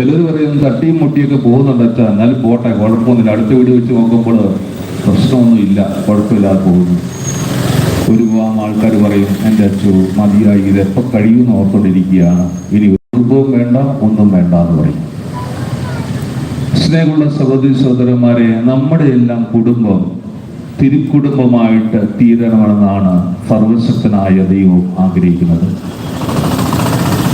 ചിലർ പറയുന്നത് തട്ടിയും മുട്ടിയൊക്കെ പോകുന്നുണ്ട് അച്ഛാ. എന്നാലും പോട്ടെ കുഴപ്പമൊന്നുമില്ല. അടുത്ത വീട് വെച്ച് നോക്കുമ്പോൾ പ്രശ്നമൊന്നുമില്ല കുഴപ്പമില്ലാതെ പോകുന്നു. ഒരു വിവാഹം ആൾക്കാർ പറയും എന്റെ അച്ചു മതിയായി. ഇത് എപ്പോൾ കഴിയുമെന്ന് ഓർത്തുകൊണ്ടിരിക്കുകയാണ് ഇനി കുടുംബവും വേണ്ട ഒന്നും വേണ്ട എന്ന് പറയും. സ്നേഹമുള്ള സഹോദരി സഹോദരന്മാരെ നമ്മുടെ എല്ലാം കുടുംബം തിരുക്കുടുംബമായിട്ട് തീരണമെന്നാണ് സർവശക്തനായ ദൈവം ആഗ്രഹിക്കുന്നത്.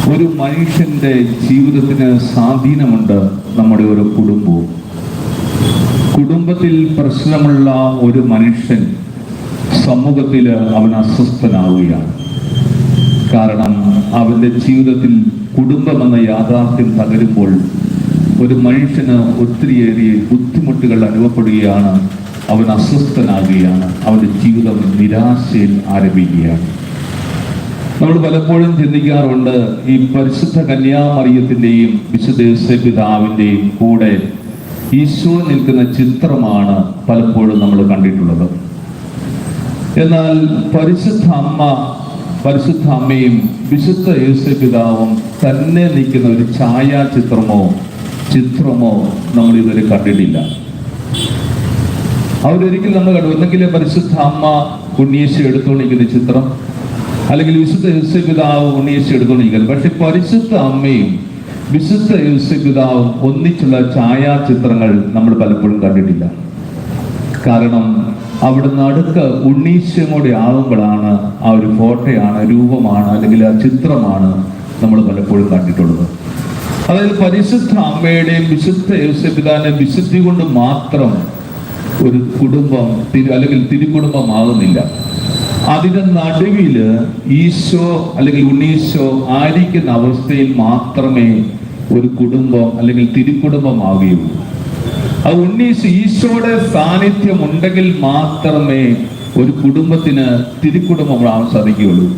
ഒരു മനുഷ്യന്റെ ജീവിതത്തിന് സ്വാധീനമുണ്ട് നമ്മുടെ ഒരു കുടുംബവും. കുടുംബത്തിൽ പ്രശ്നമുള്ള ഒരു മനുഷ്യൻ സമൂഹത്തിൽ അവൻ അസ്വസ്ഥനാവുകയാണ്. കാരണം അവന്റെ ജീവിതത്തിൽ കുടുംബം എന്ന യാഥാർത്ഥ്യം തകരുമ്പോൾ ഒരു മനുഷ്യന് ഒത്തിരിയേറെ ബുദ്ധിമുട്ടുകൾ അനുഭവപ്പെടുകയാണ്. അവൻ അസ്വസ്ഥനാകുകയാണ്. അവന്റെ ജീവിതം നിരാശയിൽ ആരംഭിക്കുകയാണ്. നമ്മൾ പലപ്പോഴും ചിന്തിക്കാറുണ്ട് ഈ പരിശുദ്ധ കന്യാമറിയത്തിന്റെയും വിശുദ്ധ പിതാവിന്റെയും കൂടെ ഈശോ നിൽക്കുന്ന ചിത്രമാണ് പലപ്പോഴും നമ്മൾ കണ്ടിട്ടുള്ളത്. എന്നാൽ പരിശുദ്ധ അമ്മ പരിശുദ്ധ അമ്മയും വിശുദ്ധ യേശു പിതാവും തന്നെ നിൽക്കുന്ന ഒരു ഛായാചിത്രമോ ചിത്രമോ നമ്മൾ ഇതുവരെ കണ്ടിട്ടില്ല. അവരൊരിക്കലും നമ്മൾ കണ്ടു. ഒന്നെങ്കിലും പരിശുദ്ധ അമ്മ ഉണ്ണിയേശു എടുത്തുകൊണ്ടിരിക്കുന്ന ചിത്രം അല്ലെങ്കിൽ വിശുദ്ധ യേശു പിതാവ് ഉണ്ണിയേശു എടുത്തുകൊണ്ടിരിക്കുന്നത് പക്ഷെ പരിശുദ്ധ അമ്മയും വിശുദ്ധ യേശു പിതാവും ഒന്നിച്ചുള്ള ഛായാചിത്രങ്ങൾ നമ്മൾ പലപ്പോഴും കണ്ടിട്ടില്ല. കാരണം അവിടുന്ന് അടുക്ക ഉണ്ണീശ്യം കൂടെ ആകുമ്പോഴാണ് ആ ഒരു ഫോട്ടോയാണ് രൂപമാണ് അല്ലെങ്കിൽ ആ ചിത്രമാണ് നമ്മൾ പലപ്പോഴും കണ്ടിട്ടുള്ളത്. അതായത് പരിശുദ്ധ അമ്മയുടെയും വിശുദ്ധ യേശുപിതാവിന്റെയും വിശുദ്ധി കൊണ്ട് മാത്രം ഒരു കുടുംബം തിരു അല്ലെങ്കിൽ തിരുക്കുടുംബമാകുന്നില്ല അതിന്റെ നടുവിൽ ഈശോ അല്ലെങ്കിൽ ഉണ്ണീശോ ആയിരിക്കുന്ന അവസ്ഥയിൽ മാത്രമേ ഒരു കുടുംബം അല്ലെങ്കിൽ തിരുക്കുടുംബമാവുകയുള്ളൂ. ആ ഉണ്ണീശോ ഈശോയുടെ സാന്നിധ്യം ഉണ്ടെങ്കിൽ മാത്രമേ ഒരു കുടുംബത്തിന് തിരുക്കുടുംബമാവാൻ സാധിക്കുകയുള്ളൂ.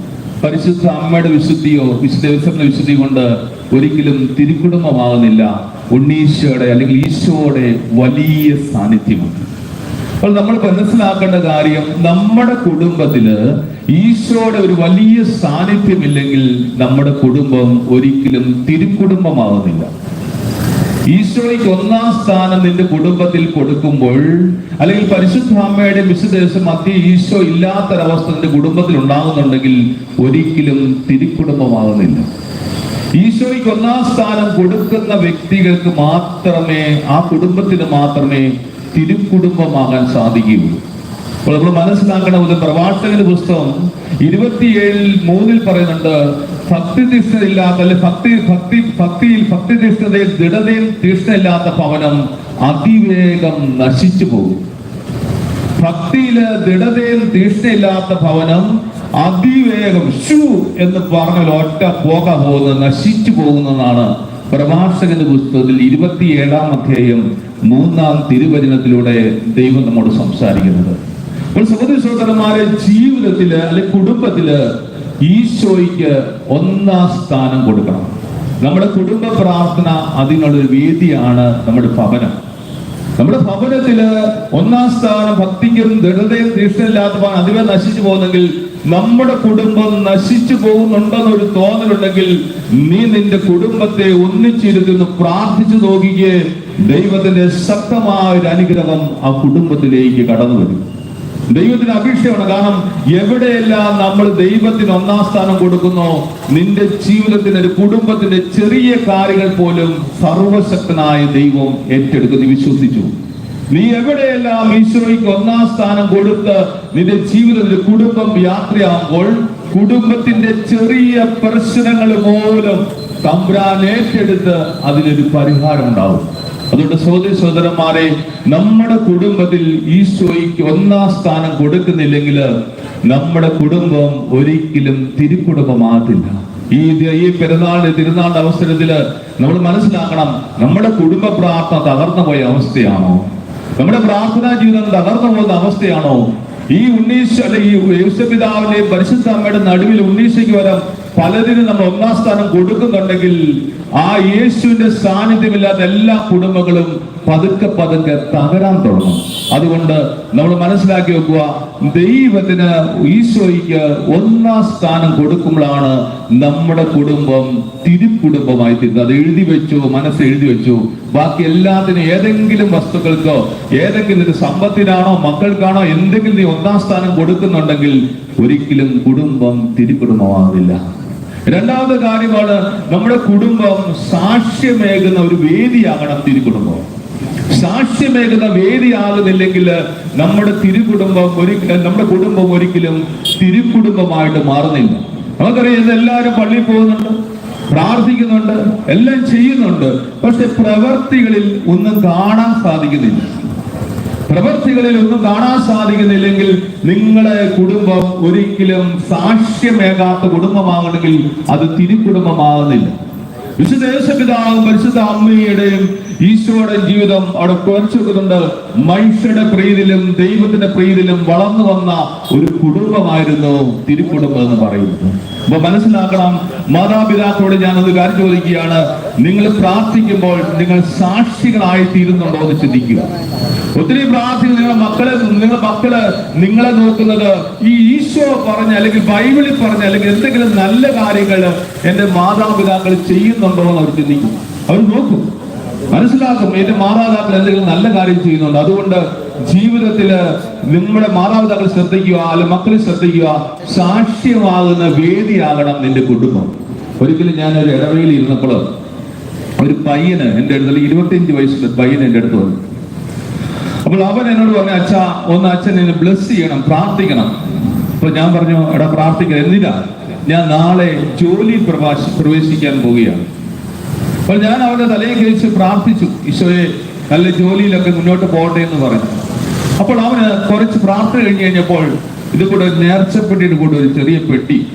പരിശുദ്ധ അമ്മയുടെ വിശുദ്ധിയോ വിശുദ്ധ വിശുദ്ധി കൊണ്ട് ഒരിക്കലും തിരുക്കുടുംബമാകുന്നില്ല ഉണ്ണീശോയുടെ അല്ലെങ്കിൽ ഈശോയുടെ വലിയ സാന്നിധ്യമുണ്ട്. അപ്പോൾ നമ്മൾ മനസ്സിലാക്കേണ്ട കാര്യം നമ്മുടെ കുടുംബത്തിൽ ഈശോയുടെ ഒരു വലിയ സാന്നിധ്യമില്ലെങ്കിൽ നമ്മുടെ കുടുംബം ഒരിക്കലും തിരുക്കുടുംബമാകുന്നില്ല ഈശോയ്ക്ക് ഒന്നാം സ്ഥാനം നിന്റെ കുടുംബത്തിൽ കൊടുക്കുമ്പോൾ അല്ലെങ്കിൽ പരിശുദ്ധാമ്മയുടെ വിശുദ്ദേശം മധ്യ ഈശോ ഇല്ലാത്തൊരവസ്ഥ നിന്റെ കുടുംബത്തിൽ ഉണ്ടാകുന്നുണ്ടെങ്കിൽ ഒരിക്കലും തിരുക്കുടുംബമാകുന്നില്ല ഈശോയ്ക്ക് ഒന്നാം സ്ഥാനം കൊടുക്കുന്ന വ്യക്തികൾക്ക് മാത്രമേ ആ കുടുംബത്തിന് മാത്രമേ തിരുക്കുടുംബമാകാൻ സാധിക്കുകയുള്ളൂ അപ്പോൾ നമ്മൾ മനസ്സിലാക്കണം ഒരു പ്രവാചകന്റെ പുസ്തകം ഇരുപത്തിയേഴിൽ മൂന്നിൽ പറയുന്നുണ്ട് ഭക്തിനിഷ്ഠയില്ലാത്ത അല്ലെ ഭക്തി ഭക്തി ഭക്തിയിൽ ഭക്തിനിഷ്ഠതയിൽ ദൃഢതയിൽ തീഷ്ണയില്ലാത്ത ഭവനം അതിവേഗം നശിച്ചു പോകും. ഭക്തിയിൽ ദൃഢതയിൽ തീഷ്ണയില്ലാത്ത ഭവനം അതിവേഗം ഷൂ എന്ന് പറഞ്ഞ ഒറ്റ പോക പോകുന്നത് നശിച്ചു പോകുന്നതാണ് പ്രഭാഷകന്റെ പുസ്തകത്തിൽ ഇരുപത്തിയേഴാം അധ്യായം മൂന്നാം തിരുവചനത്തിലൂടെ ദൈവം നമ്മോട് സംസാരിക്കുന്നത്. അപ്പോൾ സഹോദരി സഹോദരന്മാരെ ജീവിതത്തിൽ അല്ലെ കുടുംബത്തിൽ ഈശോയ്ക്ക് ഒന്നാം സ്ഥാനം കൊടുക്കണം. നമ്മുടെ കുടുംബ പ്രാർത്ഥന അതിനുള്ളൊരു വേദിയാണ് നമ്മുടെ ഭവനം. നമ്മുടെ ഭവനത്തിൽ ഒന്നാം സ്ഥാനം ഭക്തിക്കും ദൃഢതയും തീഷ്ണമില്ലാത്ത അതിവേ നശിച്ചു പോകുന്നെങ്കിൽ നമ്മുടെ കുടുംബം നശിച്ചു പോകുന്നുണ്ടെന്നൊരു തോന്നലുണ്ടെങ്കിൽ നീ നിന്റെ കുടുംബത്തെ ഒന്നിച്ചിരുന്ന് പ്രാർത്ഥിച്ചു നോക്കിയേ ദൈവത്തിന്റെ ശക്തമായ ഒരു അനുഗ്രഹം ആ കുടുംബത്തിലേക്ക് കടന്നു വരും. ദൈവത്തിന് അപേക്ഷയാണ് കാരണം എവിടെയെല്ലാം നമ്മൾ ദൈവത്തിന് ഒന്നാം സ്ഥാനം കൊടുക്കുന്നു നിന്റെ ജീവിതത്തിന് ഒരു കുടുംബത്തിന്റെ ചെറിയ കാര്യങ്ങൾ പോലും സർവശക്തനായ ദൈവം ഏറ്റെടുക്കുന്നു. വിശ്വസിച്ചു. നീ എവിടെയെല്ലാം ഈശോയ്ക്ക് ഒന്നാം സ്ഥാനം കൊടുത്ത് നിന്റെ ജീവിതത്തിൽ കുടുംബം യാത്രയാകുമ്പോൾ കുടുംബത്തിന്റെ ചെറിയ പ്രശ്നങ്ങൾ മൂലം തമ്പ്രാൻ ഏറ്റെടുത്ത് അതിനൊരു പരിഹാരം ഉണ്ടാവും. അതുകൊണ്ട് സഹോദരി സഹോദരന്മാരെ നമ്മുടെ കുടുംബത്തിൽ ഈശോയ്ക്ക് ഒന്നാം സ്ഥാനം കൊടുക്കുന്നില്ലെങ്കിൽ നമ്മുടെ കുടുംബം ഒരിക്കലും തിരുക്കുടുംബമാകത്തില്ല. ഈ ഈ പെരുന്നാളിന്റെ തിരുനാളിന്റെ അവസരത്തിൽ നമ്മൾ മനസ്സിലാക്കണം നമ്മുടെ കുടുംബ പ്രാർത്ഥന തകർന്നു പോയ അവസ്ഥയാണോ? നമ്മുടെ പ്രാർത്ഥനാ ജീവിതം തകർന്നു പോകുന്ന അവസ്ഥയാണോ? ഈ ഉണ്ണീശ അല്ലെ ഈ യേശുപിതാവിന്റെ പരിശുദ്ധ അമ്മയുടെ നടുവിൽ ഉണ്ണീശയ്ക്ക് വരാൻ പലതിനും നമ്മൾ ഒന്നാം സ്ഥാനം കൊടുക്കുന്നുണ്ടെങ്കിൽ ആ യേശുവിന്റെ സാന്നിധ്യമില്ലാത്ത എല്ലാ കുടുംബങ്ങളും പതുക്കെ പതുക്കെ തകരാൻ തുടങ്ങും. അതുകൊണ്ട് നമ്മൾ മനസ്സിലാക്കി വെക്കുക ദൈവത്തിന് ഈശോയ്ക്ക് ഒന്നാം സ്ഥാനം കൊടുക്കുമ്പോഴാണ് നമ്മുടെ കുടുംബം തിരുക്കുടുംബമായി തീരുന്നത്. അത് എഴുതി വെച്ചു മനസ്സ് എഴുതി വെച്ചു. ബാക്കി എല്ലാത്തിനും ഏതെങ്കിലും വസ്തുക്കൾക്കോ ഏതെങ്കിലും ഇത് സമ്പത്തിനാണോ മക്കൾക്കാണോ എന്തെങ്കിലും നീ ഒന്നാം സ്ഥാനം കൊടുക്കുന്നുണ്ടെങ്കിൽ ഒരിക്കലും കുടുംബം തിരുക്കുടുംബമാകില്ല രണ്ടാമത്തെ കാര്യമാണ് നമ്മുടെ കുടുംബം സാക്ഷ്യമേകുന്ന ഒരു വേദിയാകണം തിരുകുടുംബം സാക്ഷ്യമേകുന്ന വേദിയാകുന്നില്ലെങ്കിൽ നമ്മുടെ തിരുകുടുംബം ഒരു നമ്മുടെ കുടുംബം ഒരിക്കലും തിരുക്കുടുംബമായിട്ട് മാറുന്നില്ല. നമുക്കറിയാം ഇത് എല്ലാവരും പള്ളിയിൽ പോകുന്നുണ്ട് പ്രാർത്ഥിക്കുന്നുണ്ട് എല്ലാം ചെയ്യുന്നുണ്ട് പക്ഷെ പ്രവർത്തികളിൽ ഒന്നും കാണാൻ സാധിക്കുന്നില്ല. പ്രവൃത്തികളിൽ ഒന്നും കാണാൻ സാധിക്കുന്നില്ലെങ്കിൽ നിങ്ങളുടെ കുടുംബം ഒരിക്കലും സാക്ഷ്യമേകാത്ത കുടുംബമാകണമെങ്കിൽ അത് തിരുക്കുടുംബമാകുന്നില്ല വിശുദ്ധ യേശുപിതാവും പരിശുദ്ധ അമ്മയുടെയും ഈശോയുടെ ജീവിതം അവിടെ കുറച്ചു വെക്കുന്നുണ്ട്. മനുഷ്യരുടെ പ്രീതിയിലും ദൈവത്തിന്റെ പ്രീതിയിലും വളർന്നു വന്ന ഒരു കുടുംബമായിരുന്നു തിരുക്കുടുംബം എന്ന് പറയുന്നത്. അപ്പൊ മനസ്സിലാക്കണം മാതാപിതാക്കളോട് ഞാൻ ഒരു കാര്യം ചോദിക്കുകയാണ്. നിങ്ങൾ പ്രാർത്ഥിക്കുമ്പോൾ നിങ്ങൾ സാക്ഷികളായി തീരുന്നുണ്ടോ എന്ന് ചിന്തിക്കുക. ഒത്തിരി പ്രാർത്ഥിക്കുന്ന. നിങ്ങളുടെ മക്കളെ നിങ്ങളുടെ മക്കൾ നിങ്ങളെ നോക്കുന്നത് ഈ ഈശോ പറഞ്ഞ അല്ലെങ്കിൽ ബൈബിളിൽ പറഞ്ഞ അല്ലെങ്കിൽ എന്തെങ്കിലും നല്ല കാര്യങ്ങൾ എന്റെ മാതാപിതാക്കൾ ചെയ്യുന്നുണ്ടോ എന്ന് അവർ ചിന്തിക്കും. അവർ നോക്കും. മനസ്സിലാക്കും. എന്റെ മാതാപിതാക്കൾ എന്തെങ്കിലും നല്ല കാര്യം ചെയ്യുന്നുണ്ട്. അതുകൊണ്ട് ജീവിതത്തിൽ നിങ്ങളുടെ മാതാപിതാക്കൾ ശ്രദ്ധിക്കുക അല്ലെ മക്കൾ ശ്രദ്ധിക്കുക സാക്ഷ്യമാകുന്ന വേദിയാകണം നിന്റെ കുടുംബം. ഒരിക്കലും ഞാൻ ഒരു ഇടവയിൽ ഇരുന്നപ്പോൾ ഒരു പയ്യന് എന്റെ അടുത്ത് ഇരുപത്തിയഞ്ച് വയസ്സുള്ള പയ്യന് എന്റെ അടുത്ത് വന്നു. അപ്പോൾ അവൻ എന്നോട് പറഞ്ഞു അച്ഛ ഒന്ന് അച്ഛൻ എന്നെ ബ്ലസ് ചെയ്യണം പ്രാർത്ഥിക്കണം. അപ്പൊ ഞാൻ പറഞ്ഞു എടാ പ്രാർത്ഥിക്കണം. എന്തിനാ? ഞാൻ നാളെ ജോലി പ്രവാസി പ്രവേശിക്കാൻ പോവുകയാണ്. അപ്പോൾ ഞാൻ അവന്റെ തലയിൽ കഴിച്ച് പ്രാർത്ഥിച്ചു ഈശോയെ നല്ല ജോലിയിലൊക്കെ മുന്നോട്ട് പോകട്ടെ എന്ന് പറഞ്ഞു. അപ്പോൾ അവന് കുറച്ച് പ്രാർത്ഥന കഴിഞ്ഞ് കഴിഞ്ഞപ്പോൾ ഇത് കൂടെ നേർച്ചപ്പെട്ടിട്ട് ഒരു ചെറിയ പെട്ടി.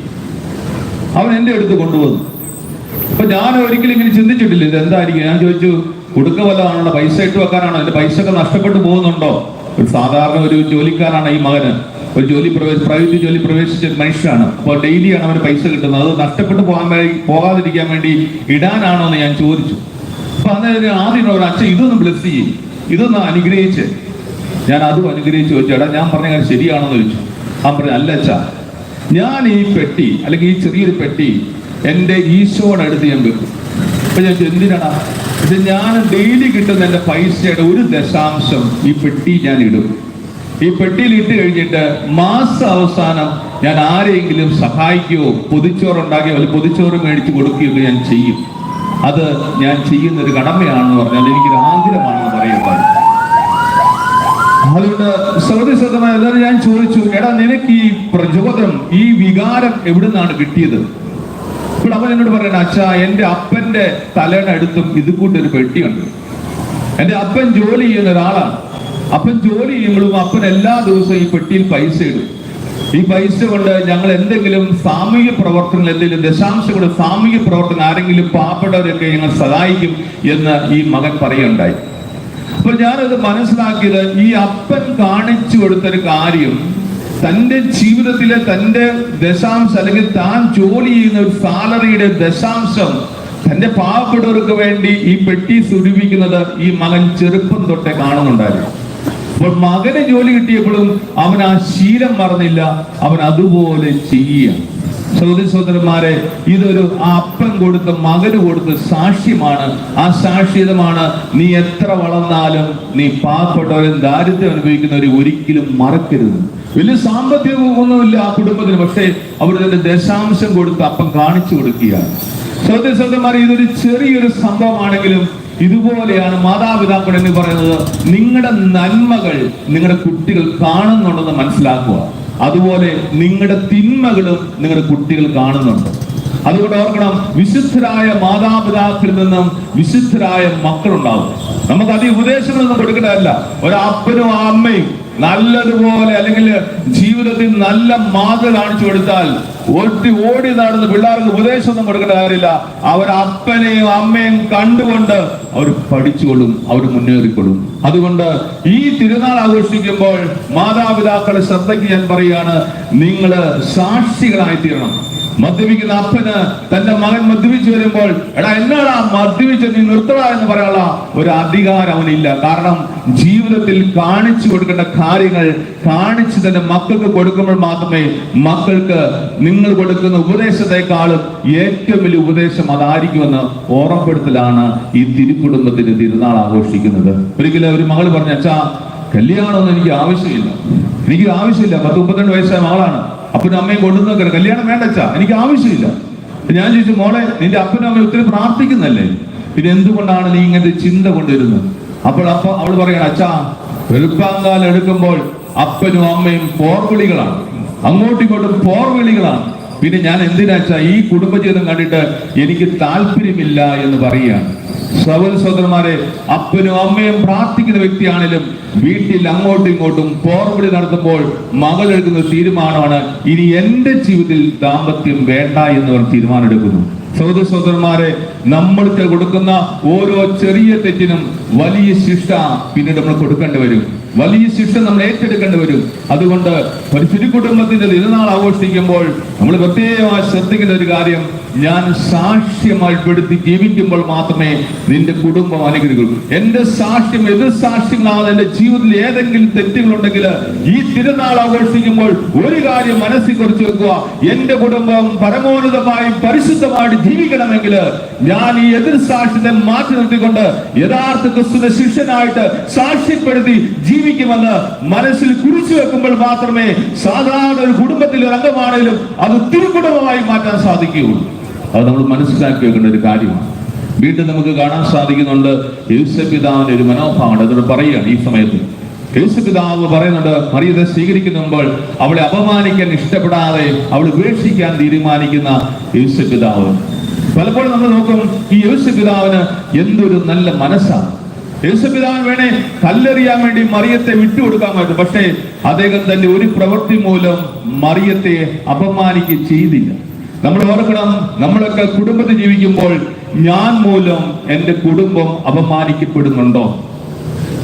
അവൻ എന്റെ അടുത്ത് കൊണ്ടുവന്നു. അപ്പൊ ഞാൻ ഒരിക്കലും ഇങ്ങനെ ചിന്തിച്ചിട്ടില്ല. ഇത് എന്തായിരിക്കും? ഞാൻ ചോദിച്ചു കൊടുക്ക വല്ലതാണോ പൈസ ഇട്ട് വെക്കാനാണോ? എന്റെ പൈസ ഒക്കെ നഷ്ടപ്പെട്ടു പോകുന്നുണ്ടോ? ഒരു സാധാരണ ഒരു ജോലിക്കാരാണ് ഈ മകന്. ഒരു ജോലി പ്രവേശ പ്രൈവറ്റ് ജോലി പ്രവേശിച്ച ഒരു മനുഷ്യനാണ്. അപ്പോൾ ഡെയിലിയാണ് അവന് പൈസ കിട്ടുന്നത്. അത് നഷ്ടപ്പെട്ടു പോകാൻ പോകാതിരിക്കാൻ വേണ്ടി ഇടാനാണോ എന്ന് ഞാൻ ചോദിച്ചു. അപ്പൊ അന്നേരം ആദ്യം ഒരു അച്ഛൻ ഇതൊന്ന് ബ്ലസ് ചെയ്യും. ഇതൊന്ന് അനുഗ്രഹിച്ച്. ഞാൻ അതും അനുഗ്രഹിച്ച് ചോദിച്ചു എടാ ഞാൻ പറഞ്ഞ കാര്യം ശരിയാണോ എന്ന് ചോദിച്ചു. അവൻ പറഞ്ഞു അല്ല അച്ഛാ. ഞാൻ ഈ പെട്ടി അല്ലെങ്കിൽ ഈ ചെറിയൊരു പെട്ടി എന്റെ ഈശോയുടെ അടുത്ത് ഞാൻ വെക്കും. അപ്പൊ ഞാൻ എന്തിനടാ? ഇത് ഞാൻ ഡെയിലി കിട്ടുന്ന എന്റെ പൈസയുടെ ഒരു ദശാംശം ഈ പെട്ടി ഞാൻ ഇടും. ഈ പെട്ടിയിൽ ഇട്ട് കഴിഞ്ഞിട്ട് മാസ അവസാനം ഞാൻ ആരെയെങ്കിലും സഹായിക്കുകയോ പൊതിച്ചോറ് ഉണ്ടാക്കുകയോ അല്ലെങ്കിൽ പൊതിച്ചോറ് മേടിച്ച് കൊടുക്കുകയോ ഞാൻ ചെയ്യും. അത് ഞാൻ ചെയ്യുന്ന ഒരു കടമയാണെന്ന് പറഞ്ഞാൽ എനിക്കൊരു ആഗ്രഹമാണെന്ന് പറയുന്നത് അതുകൊണ്ട് സഹൃദയമായ എല്ലാവരും ഞാൻ ചോദിച്ചു എടാ നിനക്ക് ഈ പ്രചോദനം ഈ വികാരം എവിടുന്നാണ് കിട്ടിയത്? ഇപ്പോൾ അവൻ എന്നോട് പറയുന്നത് അച്ഛാ എന്റെ അപ്പന്റെ തലയുടെ അടുത്തും ഇത് കൂട്ടൊരു പെട്ടിയുണ്ട്. എന്റെ അപ്പൻ ജോലി ചെയ്യുന്ന ഒരാളാണ്. അപ്പൻ ജോലി ചെയ്യുമ്പോഴും അപ്പൻ എല്ലാ ദിവസവും ഈ പെട്ടിയിൽ പൈസ ഇടും. ഈ പൈസ കൊണ്ട് ഞങ്ങൾ എന്തെങ്കിലും സാമൂഹ്യ പ്രവർത്തനങ്ങൾ എന്തെങ്കിലും ദശാംശങ്ങളുടെ സാമൂഹ്യ പ്രവർത്തനം ആരെങ്കിലും പാവപ്പെട്ടവരൊക്കെ ഞങ്ങൾ സഹായിക്കും എന്ന് ഈ മകൻ പറയുകയുണ്ടായി. അപ്പൊ ഞാനത് മനസ്സിലാക്കിയത് ഈ അപ്പൻ കാണിച്ചു കൊടുത്തൊരു കാര്യം തന്റെ ജീവിതത്തിലെ തന്റെ ദശാംശം അല്ലെങ്കിൽ താൻ ജോലി ചെയ്യുന്ന ഒരു സാലറിയുടെ ദശാംശം തന്റെ പാവപ്പെട്ടവർക്ക് വേണ്ടി ഈ പെട്ടി സ്വരൂപിക്കുന്നത് ഈ മകൻ ചെറുപ്പം തൊട്ടേ കാണുന്നുണ്ടായിരുന്നു. അപ്പോൾ മകന് ജോലി കിട്ടിയപ്പോഴും അവൻ ആ ശീലം മറന്നില്ല. അവൻ അതുപോലെ ചെയ്യുക സഹോദരി സഹോദരന്മാരെ ഇതൊരു അപ്പൻ കൊടുത്ത മകന് കൊടുത്ത സാക്ഷ്യമാണ്. ആ സാക്ഷ്യതമാണ് നീ എത്ര വളർന്നാലും നീ പാവപ്പെട്ടവരും ദാരിദ്ര്യം അനുഭവിക്കുന്നവരെ ഒരിക്കലും മറക്കരുത്. വലിയ സാമ്പത്തികമൊന്നുമില്ല ആ കുടുംബത്തിന് പക്ഷേ അവർ തന്നെ ദശാംശം കൊടുത്ത് അപ്പം കാണിച്ചു കൊടുക്കുകയാണ്. സൗദി സഹോദരന്മാരെ ഇതൊരു ചെറിയൊരു സംഭവമാണെങ്കിലും ഇതുപോലെയാണ് മാതാപിതാക്കൾ എന്ന് പറയുന്നത് നിങ്ങളുടെ നന്മകൾ നിങ്ങളുടെ കുട്ടികൾ കാണുന്നുണ്ടെന്ന് മനസ്സിലാക്കുക. അതുപോലെ നിങ്ങളുടെ തിന്മകളും നിങ്ങളുടെ കുട്ടികൾ കാണുന്നുണ്ട്. അതുകൊണ്ട് ഓർക്കണം വിശുദ്ധരായ മാതാപിതാക്കളിൽ നിന്നും വിശുദ്ധരായ മക്കളുണ്ടാവും. നമുക്ക് അധികം ഉപദേശങ്ങളൊന്നും കൊടുക്കേണ്ടതല്ല. ഒരപ്പനും അമ്മയും നല്ലതുപോലെ അല്ലെങ്കിൽ ജീവിതത്തിൽ നല്ല മാതൃ കാണിച്ചു കൊടുത്താൽ ഓടി ഓടി നടന്ന് പിള്ളേർക്ക് ഉപദേശമൊന്നും കൊടുക്കേണ്ട കാര്യമില്ല. അവർ അപ്പനെയും അമ്മയും കണ്ടുകൊണ്ട് അവർ പഠിച്ചുകൊള്ളും അവർ മുന്നേറിക്കൊള്ളും. അതുകൊണ്ട് ഈ തിരുനാൾ ആഘോഷിക്കുമ്പോൾ മാതാപിതാക്കളെ ശ്രദ്ധയ്ക്ക് ഞാൻ പറയുകയാണ് നിങ്ങൾ സാക്ഷികളായി തീരണം മദ്യപിക്കുന്ന അപ്പന് തന്റെ മകൻ മദ്യപിച്ചു വരുമ്പോൾ എടാ എന്നാടാ മദ്യപിച്ച് നീ നിർത്തടാ എന്ന് പറയാനുള്ള ഒരു അധികാരം അവനില്ല. കാരണം ജീവിതത്തിൽ കാണിച്ചു കൊടുക്കേണ്ട കാര്യങ്ങൾ കാണിച്ച് തന്റെ മക്കൾക്ക് കൊടുക്കുമ്പോൾ മാത്രമേ മക്കൾക്ക് നിങ്ങൾ കൊടുക്കുന്ന ഉപദേശത്തെക്കാളും ഏറ്റവും വലിയ ഉപദേശം അതായിരിക്കുമെന്ന് ഓർമ്മപ്പെടുത്തലാണ് ഈ തിരുക്കുടുംബത്തിന്റെ തിരുനാൾ ആഘോഷിക്കുന്നത്. ഒരിക്കലും ഒരു മകൾ പറഞ്ഞു അച്ഛാ കല്യാണമൊന്നും എനിക്ക് ആവശ്യമില്ല. എനിക്ക് ആവശ്യമില്ല. പത്ത് മുപ്പത്തിരണ്ട് വയസ്സായ മകളാണ്. അപ്പനും അമ്മയും കൊണ്ടുവന്ന് കല്യാണം വേണ്ടച്ചാ എനിക്ക് ആവശ്യമില്ല. ഞാൻ ചോദിച്ചു മോളെ നിന്റെ അപ്പനും അമ്മയും ഒത്തിരി പ്രാർത്ഥിക്കുന്നല്ലേ പിന്നെ എന്തുകൊണ്ടാണ് നീ ഇങ്ങനത്തെ ചിന്ത കൊണ്ടുവരുന്നത്? അപ്പോൾ അപ്പൊ അവൾ പറയണം അച്ഛാ വെളുപ്പാങ്കാലം എടുക്കുമ്പോൾ അപ്പനും അമ്മയും പോർവിളികളാണ്. അങ്ങോട്ടും ഇങ്ങോട്ടും പോർവിളികളാണ്. പിന്നെ ഞാൻ എന്തിനാച്ചാ ഈ കുടുംബജീവിതം കണ്ടിട്ട് എനിക്ക് താല്പര്യമില്ല എന്ന് പറയുകയാണ്. സഹോദര സഹോദരന്മാരെ അപ്പനും അമ്മയും പ്രാർത്ഥിക്കുന്ന വ്യക്തിയാണെങ്കിലും വീട്ടിൽ അങ്ങോട്ടും ഇങ്ങോട്ടും പോർവിളി നടത്തുമ്പോൾ മകൾ എടുക്കുന്ന തീരുമാനമാണ് ഇനി എന്റെ ജീവിതത്തിൽ ദാമ്പത്യം വേണ്ട എന്ന് എന്നവർ തീരുമാനമെടുക്കുന്നു. സഹോദര സഹോദരന്മാരെ നമ്മൾക്ക് കൊടുക്കുന്ന ഓരോ ചെറിയ തെറ്റിനും വലിയ ശിക്ഷ പിന്നീട് നമ്മൾ കൊടുക്കേണ്ടി വരും. വലിയ ശിക്ഷ നമ്മൾ ഏറ്റെടുക്കേണ്ടി വരും. അതുകൊണ്ട് ഒരു തിരുക്കുടുംബത്തിന്റെ തിരുനാൾ ആഘോഷിക്കുമ്പോൾ നമ്മൾ പ്രത്യേകമായി ശ്രദ്ധിക്കുന്ന ഒരു കാര്യം ഞാൻ സാക്ഷ്യമായി പെടുത്തി ജീവിക്കുമ്പോൾ മാത്രമേ നിന്റെ കുടുംബം അനുഗ്രഹിക്കൂ എന്റെ സാക്ഷ്യം എതിർ സാക്ഷ്യങ്ങളാണ്. എന്റെ ജീവിതത്തിൽ ഏതെങ്കിലും തെറ്റുകളുണ്ടെങ്കിൽ ഈ തിരുനാൾ ആഘോഷിക്കുമ്പോൾ ഒരു കാര്യം മനസ്സിൽ കുറിച്ച് വെക്കുക. എന്റെ കുടുംബം പരമോന്നതമായി പരിശുദ്ധമായിട്ട് ജീവിക്കണമെങ്കിൽ ഞാൻ ഈ എതിർ സാക്ഷ്യത്തെ മാറ്റി നിർത്തിക്കൊണ്ട് യഥാർത്ഥ ക്രിസ്തുവിന്റെ ശിഷ്യനായിട്ട് സാക്ഷ്യപ്പെടുത്തി ജീവിക്കുമെന്ന് മനസ്സിൽ കുറിച്ചു വെക്കുമ്പോൾ മാത്രമേ സാധാരണ ഒരു കുടുംബത്തിലെ അംഗമാണെങ്കിലും അത് തിരുക്കുടുംബമായി മാറ്റാൻ സാധിക്കുകയുള്ളൂ. അത് നമ്മൾ മനസ്സിലാക്കി വെക്കേണ്ട ഒരു കാര്യമാണ്. വീണ്ടും നമുക്ക് കാണാൻ സാധിക്കുന്നുണ്ട് യേശുപിതാവിന്റെ ഒരു മനോഭാവമുണ്ട് അതോട് പറയുകയാണ് ഈ സമയത്ത്. യേശുപിതാവ് പറയുന്നുണ്ട് മറിയത്തെ സ്വീകരിക്കുമ്പോൾ അവളെ അപമാനിക്കാൻ ഇഷ്ടപ്പെടാതെ അവൾ ഉപേക്ഷിക്കാൻ തീരുമാനിക്കുന്ന യേശുപിതാവ്. പലപ്പോഴും നമ്മൾ നോക്കും ഈ യേശുപിതാവിന് എന്തൊരു നല്ല മനസ്സാണ്. യേശുപിതാവിന് വേണേ കല്ലെറിയാൻ വേണ്ടി മറിയത്തെ വിട്ടുകൊടുക്കാൻ പറ്റും. പക്ഷേ അദ്ദേഹം തന്റെ ഒരു പ്രവൃത്തി മൂലം മറിയത്തെ അപമാനിക്കുക ചെയ്തില്ല. നമ്മൾ ഓർക്കണം നമ്മളൊക്കെ കുടുംബത്തിൽ ജീവിക്കുമ്പോൾ ഞാൻ മൂലം എന്റെ കുടുംബം അപമാനിക്കപ്പെടുന്നുണ്ടോ?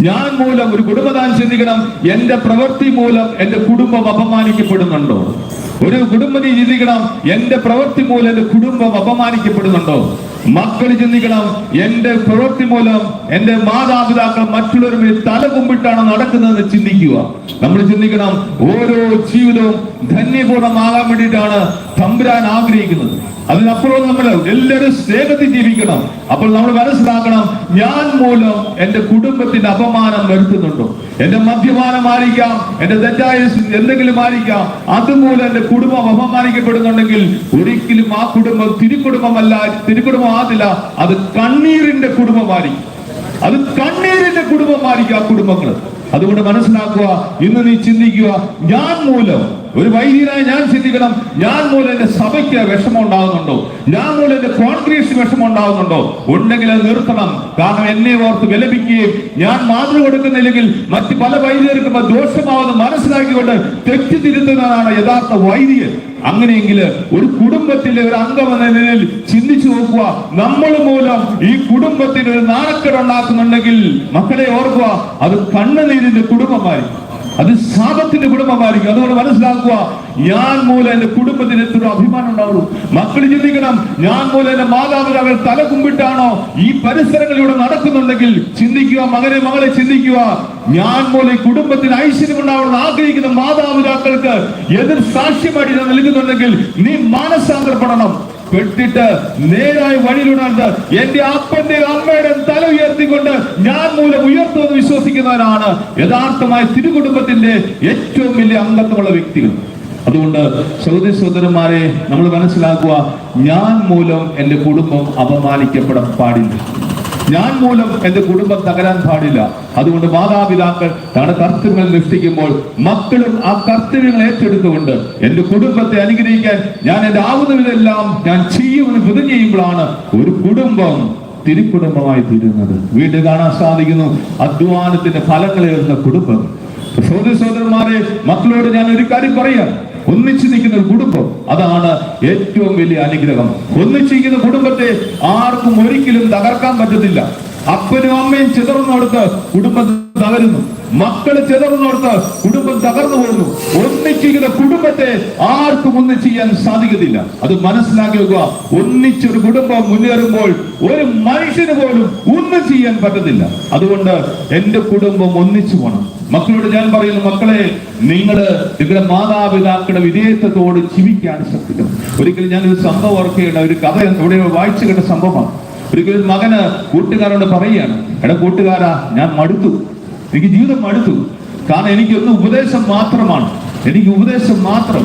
ഞാൻ മൂലം ഒരു കുടുംബദാൻ ചിന്തിക്കണം എന്റെ പ്രവൃത്തി മൂലം എന്റെ കുടുംബം അപമാനിക്കപ്പെടുന്നുണ്ടോ? ഒരു കുടുംബത്തിൽ ചിന്തിക്കണം എന്റെ പ്രവൃത്തി മൂലം എന്റെ കുടുംബം അപമാനിക്കപ്പെടുന്നുണ്ടോ? മക്കൾ ചിന്തിക്കണം. എന്റെ പ്രവൃത്തി മൂലം എന്റെ മാതാപിതാക്കൾ മറ്റുള്ളവരുടെ മേൽ തല കുമ്പിട്ടാണ് നടക്കുന്നതെന്ന് ചിന്തിക്കുക. നമ്മൾ ചിന്തിക്കണം. ഓരോ ജീവിതവും ധന്യപൂർണമാകാൻ വേണ്ടിയിട്ടാണ് തമ്പുരാൻ ആഗ്രഹിക്കുന്നത്. അതിനപ്പുറം നമ്മൾ എല്ലാവരും സ്നേഹത്തിൽ ജീവിക്കണം. അപ്പോൾ നമ്മൾ മനസ്സിലാക്കണം ഞാൻ മൂലം എന്റെ കുടുംബത്തിന്റെ അപമാനം വരുത്തുന്നുണ്ടോ? എന്റെ മദ്യപാനമായിരിക്കാം എന്റെ തെറ്റായ എന്തെങ്കിലും ആയിരിക്കാം അതുമൂലം എന്റെ കുടുംബം അപമാനിക്കപ്പെടുന്നുണ്ടെങ്കിൽ ഒരിക്കലും ആ കുടുംബം തിരുക്കുടുംബമല്ല തിരുക്കുടുംബം ആകില്ല അത് കണ്ണീരിന്റെ കുടുംബമായിരിക്കും അത് കണ്ണീരിന്റെ കുടുംബമായിരിക്കും ആ കുടുംബങ്ങൾ. അതുകൊണ്ട് മനസ്സിലാക്കുക ഇന്ന് നീ ചിന്തിക്കുക ഞാൻ മൂലം ഒരു വൈദ്യനായി ഞാൻ ചിന്തിക്കണം. ഞാൻ മൂലം എന്റെ സഭയ്ക്ക് വിഷമം ഉണ്ടാകുന്നുണ്ടോ ഞാൻ മൂലം എന്റെ കോൺക്രീറ്റ് വിഷമം ഉണ്ടാകുന്നുണ്ടോ ഉണ്ടെങ്കിൽ അത് നിർത്തണം. കാരണം എന്നെ ഓർത്ത് വിലപിക്കുകയും ഞാൻ മാതൃ കൊടുക്കുന്നില്ലെങ്കിൽ മറ്റ് പല വൈദികർക്കും അത് ദോഷമാവെന്ന് മനസ്സിലാക്കിക്കൊണ്ട് തെറ്റ് തിരുത്തുന്നതാണ് യഥാർത്ഥ വൈദികൻ. അങ്ങനെയെങ്കിൽ ഒരു കുടുംബത്തിലെ ഒരു അംഗം എന്ന നിലയിൽ ചിന്തിച്ചു നോക്കുക. നമ്മൾ മൂലം ഈ കുടുംബത്തിന് ഒരു നാണക്കേട് ഉണ്ടാക്കുന്നുണ്ടെങ്കിൽ മക്കളെ ഓർക്കുക അത് കണ്ണുനീരിന്റെ കുടുംബമായിരിക്കും. അത് ശാപത്തിന്റെ കുടുംബമായിരിക്കും. അതുകൊണ്ട് മനസ്സിലാക്കുക ഞാൻ മൂലം എന്റെ കുടുംബത്തിന് എത്ര അഭിമാനം ഉണ്ടാവുള്ളൂ മക്കൾ ചിന്തിക്കണം ഞാൻ മൂലം എന്റെ മാതാപിതാക്കൾ തല കുമ്പിട്ടാണോ? ഈ പരിസരങ്ങളിലൂടെ നടക്കുന്നുണ്ടെങ്കിൽ ചിന്തിക്കുക മകനെ മകളെ ചിന്തിക്കുക. ഞാൻ ഈ കുടുംബത്തിന് ഐശ്വര്യം ഉണ്ടാവണമെന്ന് ആഗ്രഹിക്കുന്ന മാതാപിതാക്കൾക്ക് എതിർ സാക്ഷ്യമായിട്ട് നൽകുന്നുണ്ടെങ്കിൽ നീ മാനസാന്തരപ്പെടണം. പെട്ടിട്ട് നേരായ വഴിയിലുണർന്ന് എന്റെ അപ്പന്റെ അമ്മയുടെ തല ഉയർത്തിക്കൊണ്ട് ഞാൻ മൂലം ഉയർത്തുമെന്ന് വിശ്വസിക്കുന്നവരാണ്. യഥാർത്ഥമായ തിരുകുടുംബത്തിന്റെ ഏറ്റവും വലിയ അംഗത്വമുള്ള വ്യക്തികൾ. അതുകൊണ്ട് സഹോദരി സഹോദരന്മാരെ നമ്മൾ മനസ്സിലാക്കുക ഞാൻ മൂലം എന്റെ കുടുംബം അപമാനിക്കപ്പെടാൻ പാടില്ല. ഞാൻ മൂലം എന്റെ കുടുംബം തകരാൻ പാടില്ല. അതുകൊണ്ട് മാതാപിതാക്കൾ തങ്ങളുടെ കർത്തവ്യങ്ങൾ നിഷ്ഠിക്കുമ്പോൾ മക്കളും ആ കർത്തവ്യങ്ങൾ ഏറ്റെടുത്തുകൊണ്ട് എന്റെ കുടുംബത്തെ അനുഗ്രഹിക്കാൻ ഞാൻ എന്റെ ആവുന്നതിലെല്ലാം ഞാൻ ചെയ്യുമെന്ന് പ്രതിജ്ഞ ചെയ്യുമ്പോഴാണ് ഒരു കുടുംബം തിരുക്കുടുംബമായി തീരുന്നത്. വീണ്ടും കാണാൻ സാധിക്കുന്നു അധ്വാനത്തിന്റെ ഫലങ്ങളേറുന്ന കുടുംബം. സഹോദര സഹോദരന്മാരെ മക്കളോട് ഞാൻ ഒരു കാര്യം പറയാം. ഒന്നിച്ചു നിൽക്കുന്ന ഒരു കുടുംബം അതാണ് ഏറ്റവും വലിയ അനുഗ്രഹം. ഒന്നിച്ചിരിക്കുന്ന കുടുംബത്തെ ആർക്കും ഒരിക്കലും തകർക്കാൻ പറ്റത്തില്ല. അപ്പനും അമ്മയും ചിതർന്നെടുത്ത് കുടുംബം തകരുന്നു. മക്കൾ ചെതർന്നോർത്ത് കുടുംബം തകർന്നു പോകുന്നു. ഒന്നിച്ചിരിക്കുന്ന കുടുംബത്തെ ആർക്കും ഒന്നും ചെയ്യാൻ സാധിക്കത്തില്ല അത് മനസ്സിലാക്കി വെക്കുക ഒന്നിച്ചൊരു കുടുംബം മുന്നേറുമ്പോൾ ഒരു മനുഷ്യന് പോലും ഒന്നും ചെയ്യാൻ പറ്റത്തില്ല. അതുകൊണ്ട് എന്റെ കുടുംബം ഒന്നിച്ചു പോകണം മക്കളോട് ഞാൻ പറയുന്നു മക്കളെ നിങ്ങൾ നിങ്ങളുടെ മാതാപിതാക്കളുടെ വിധേയത്വത്തോട് ജീവിക്കാൻ ശ്രദ്ധിക്കണം. ഒരിക്കലും ഞാൻ ഒരു സംഭവം ഓർക്കുകയാണ്. ഒരു കഥ ഇവിടെ വായിച്ചു കേട്ട സംഭവമാണ്. ഒരിക്കലും ഒരു മകന് കൂട്ടുകാരോട് പറയുകയാണ് എടാ കൂട്ടുകാരാ ഞാൻ മടുത്തു. എനിക്ക് ജീവിതം മടുത്തു കാരണം എനിക്കൊന്ന് ഉപദേശം മാത്രമാണ്. എനിക്ക് ഉപദേശം മാത്രം.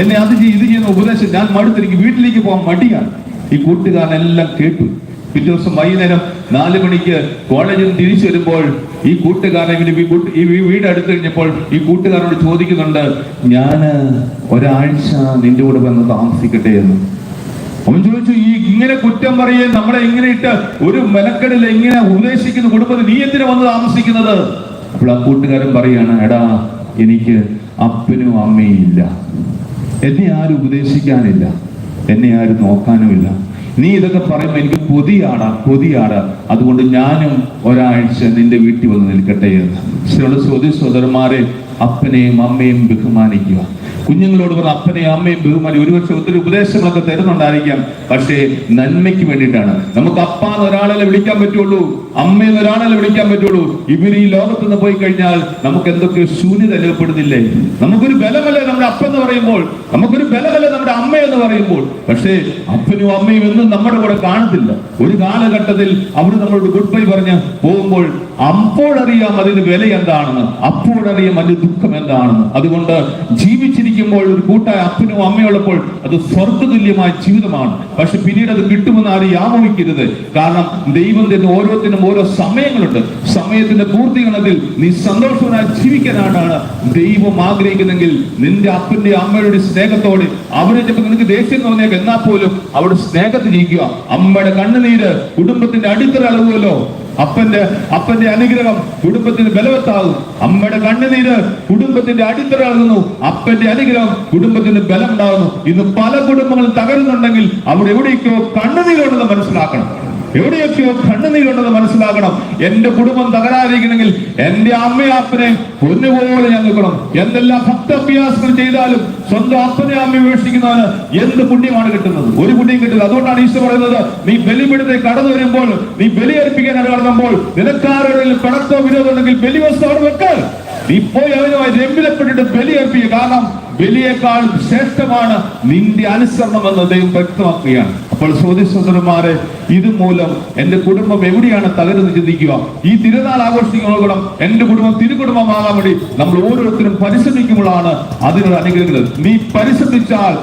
എന്നെ അത് ചെയ്ത് ചെയ്യുന്ന ഉപദേശം ഞാൻ മടുത്തു എനിക്ക് വീട്ടിലേക്ക് പോകാൻ മടിയാണ്. ഈ കൂട്ടുകാരനെല്ലാം കേട്ടു. പിറ്റേ ദിവസം വൈകുന്നേരം നാല് മണിക്ക് കോളേജിൽ നിന്ന് തിരിച്ചു വരുമ്പോൾ ഈ കൂട്ടുകാരൻ ഈ വീട് അടുത്ത് കഴിഞ്ഞപ്പോൾ ഈ കൂട്ടുകാരോട് ചോദിക്കുന്നുണ്ട് ഞാൻ ഒരാഴ്ച നിന്റെ കൂടെ വന്ന് താമസിക്കട്ടെ എന്ന്. അവൻ ചോദിച്ചു ഈ ഇങ്ങനെ കുറ്റം പറയേ നമ്മളെ ഇങ്ങനെ ഇട്ട് ഒരു മെനക്കെടിൽ ഇങ്ങനെ ഉപദേശിക്കുന്ന കുടുംബത്തിൽ നീ എന്തിനു വന്ന് താമസിക്കുന്നത്? അപ്പോൾ ആ കൂട്ടുകാരൻ പറയാണ് എടാ എനിക്ക് അപ്പനും അമ്മയും ഇല്ല. എന്നെ ആരും ഉപദേശിക്കാനില്ല. എന്നെ ആരും നോക്കാനുമില്ല നീ ഇതൊക്കെ പറയുമ്പോൾ എനിക്ക് കൊതിയാടാ കൊതിയാടാ. അതുകൊണ്ട് ഞാനും ഒരാഴ്ച നിന്റെ വീട്ടിൽ വന്ന് നിൽക്കട്ടെ എന്ന്. സ്വതി സോദരന്മാരെ അപ്പനെയും അമ്മയും ബഹുമാനിക്കുക. കുഞ്ഞുങ്ങളോട് പറഞ്ഞ അപ്പനെയും അമ്മയും ബഹുമാനി ഒരുപക്ഷെ ഒത്തിരി ഉപദേശങ്ങളൊക്കെ തരുന്നുണ്ടായിരിക്കാം. പക്ഷേ നന്മയ്ക്ക് വേണ്ടിയിട്ടാണ്. നമുക്ക് അപ്പാന്ന് ഒരാളെ വിളിക്കാൻ പറ്റുള്ളൂ അമ്മയെന്ന് ഒരാളെ വിളിക്കാൻ പറ്റുള്ളൂ. ഇവർ ഈ ലോകത്ത് നിന്ന് പോയി കഴിഞ്ഞാൽ നമുക്ക് എന്തൊക്കെ ശൂന്യത അനുഭവപ്പെടുന്നില്ലേ? നമുക്കൊരു ബലമല്ലേ നമ്മുടെ അപ്പ എന്ന് പറയുമ്പോൾ? നമുക്കൊരു ബലമല്ലേ നമ്മുടെ അമ്മ എന്ന് പറയുമ്പോൾ? പക്ഷേ അപ്പനും അമ്മയും എന്നും നമ്മുടെ കൂടെ കാണത്തില്ല. ഒരു കാലഘട്ടത്തിൽ അവർ നമ്മളോട് ഗുഡ് ബൈ പറഞ്ഞ് പോകുമ്പോൾ അപ്പോഴറിയാം അതിന് വില എന്താണെന്ന് അപ്പോഴറിയാം അതിന്റെ ദുഃഖം എന്താണെന്ന്. അതുകൊണ്ട് ജീവിച്ചിരിക്കുമ്പോൾ ഒരു കൂട്ടായ അപ്പനും അമ്മയുള്ളപ്പോൾ അത് സ്വർഗതുല്യമായ ജീവിതമാണ്. പക്ഷെ പിന്നീട് അത് കിട്ടുമെന്ന് ആരും യാമോഹിക്കരുത് കാരണം ദൈവം തന്നെ ഓരോത്തിനും ഓരോ സമയങ്ങളുണ്ട്. സമയത്തിന്റെ പൂർത്തീകരണത്തിൽ നീ സന്തോഷവനായി ജീവിക്കാനാണ് ദൈവം ആഗ്രഹിക്കുന്നെങ്കിൽ നിന്റെ അപ്പന്റെ അമ്മയുടെ സ്നേഹത്തോടെ അവരെ ചിലപ്പോൾ നിനക്ക് ദേഷ്യം തോന്നിയേക്കാം എന്നാൽ പോലും അവിടെ സ്നേഹത്തിൽ ജീവിക്കുക. അമ്മയുടെ കണ്ണുനീര് കുടുംബത്തിന്റെ അടിത്തറ അളവുമല്ലോ. അപ്പന്റെ അപ്പന്റെ അനുഗ്രഹം കുടുംബത്തിന് ബലവത്താകും. അമ്മയുടെ കണ്ണുനീര് കുടുംബത്തിന്റെ അടിത്തറ ആകുന്നു അപ്പന്റെ അനുഗ്രഹം കുടുംബത്തിന് ബലം ഉണ്ടാകുന്നു ഇന്ന് പല കുടുംബങ്ങളും തകരുന്നുണ്ടെങ്കിൽ അവിടെ എവിടെയൊക്കെയോ കണ്ണുനീരുണ്ടെന്ന് മനസ്സിലാക്കണം. എവിടെയൊക്കെയോ കണ്ണുനീരുണ്ടെന്ന് മനസ്സിലാക്കണം. എന്റെ കുടുംബം തകരാതിരിക്കണമെങ്കിൽ എന്റെ അമ്മയാപ്പനെ പൊന്നുപോലെ ഞാൻ നിൽക്കണം എന്തെല്ലാം ഭക്തഭ്യാസങ്ങൾ ചെയ്താലും സ്വന്തം അപ്പനെ അമ്മയെ ഉപേക്ഷിക്കുന്നവന് എന്ത് പുണ്യമാണ് കിട്ടുന്നത്? ഒരു പുണ്യം കിട്ടുന്നത് അതുകൊണ്ടാണ് ഈശോ പറയുന്നത് നീ ബലിപിടുത്തെ കടന്നു വരുമ്പോൾ നീ ബലിയർപ്പിക്കാൻ കടന്നുമ്പോൾ നിനക്കാരോടെങ്കിലും പണത്തോ വിരോധം ഉണ്ടെങ്കിൽ ബലി വസ്തു അവിടെ വെക്കാൽ നീ പോയി അവനുമായി രമ്പിലപ്പെട്ടിട്ട് ബലിയർപ്പിക്കുക കാരണം ബലിയേക്കാൾ ശ്രേഷ്ഠമാണ് നിന്റെ അനുസരണം എന്ന് ദൈവം വ്യക്തമാക്കുകയാണ്. അപ്പോൾ ചോദ്യസ്വതന്മാരെ ഇതുമൂലം എന്റെ കുടുംബം എവിടെയാണ് തകരുന്നത് ചിന്തിക്കുക. ഈ തിരുനാൾ ആഘോഷിക്കുന്ന എന്റെ കുടുംബം തിരുകുടുംബമാകാൻ വേണ്ടി നമ്മൾ ഓരോരുത്തരും പരിശ്രമിക്കുമ്പോഴാണ് അതിനൊരു അനുഗ്രഹങ്ങൾ. നീ പരിശ്രമിച്ചാൽ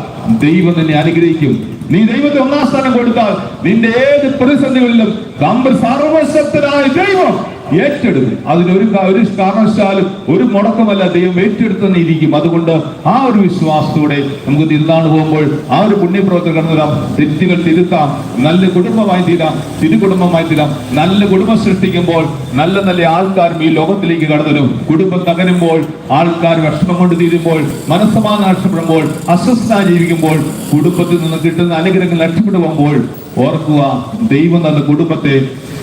ദൈവം നിന്നെ അനുഗ്രഹിക്കും. നീ ദൈവത്തെ ഒന്നാം സ്ഥാനം കൊടുത്താൽ നിന്റെ ഏത് പ്രതിസന്ധികളിലും നമ്മൾ സർവശക്തനായ ദൈവം ഏറ്റെടുക്കും അതിനൊരു ഒരു കാരണവശാലും ഒരു മുടക്കമല്ല ദൈവം ഏറ്റെടുത്തെന്ന് ഇരിക്കും അതുകൊണ്ട് ആ ഒരു വിശ്വാസത്തോടെ നമുക്ക് തിരുന്നാണ് പോകുമ്പോൾ ആ ഒരു പുണ്യപ്രവർത്തനം കടന്നു വരാം തെറ്റുകൾ തിരുത്താം. നല്ല കുടുംബമായി തീരാം. കുടുംബമായി തീരാം. നല്ല കുടുംബം സൃഷ്ടിക്കുമ്പോൾ നല്ല നല്ല ആൾക്കാരും ഈ ലോകത്തിലേക്ക് കടന്നു കുടുംബം തകരുമ്പോൾ ആൾക്കാർ വിഷമം കൊണ്ട് തീരുമ്പോൾ മനസ്സമാധാനം നഷ്ടപ്പെടുമ്പോൾ അസ്വസ്ഥ ജീവിക്കുമ്പോൾ കുടുംബത്തിൽ നിന്ന് കിട്ടുന്ന അനുഗ്രഹങ്ങൾ നഷ്ടപ്പെട്ടു പോകുമ്പോൾ ഓർക്കുക ദൈവം നല്ല കുടുംബത്തെ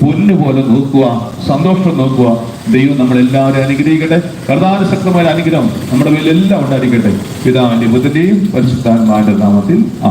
പൊന്നുപോലെ നോക്കുക സന്തോഷം നോക്കുക. ദൈവം നമ്മളെല്ലാവരെയും അനുഗ്രഹിക്കട്ടെ. കർതാന ശക്തമായ അനുഗ്രഹം നമ്മുടെ മേലെല്ലാം ഉണ്ടായിരിക്കട്ടെ. പിതാവിന്റെ ബുദ്ധന്റെയും പരിശുദ്ധാത്മാവിന്റെ നാമത്തിൽ. ആ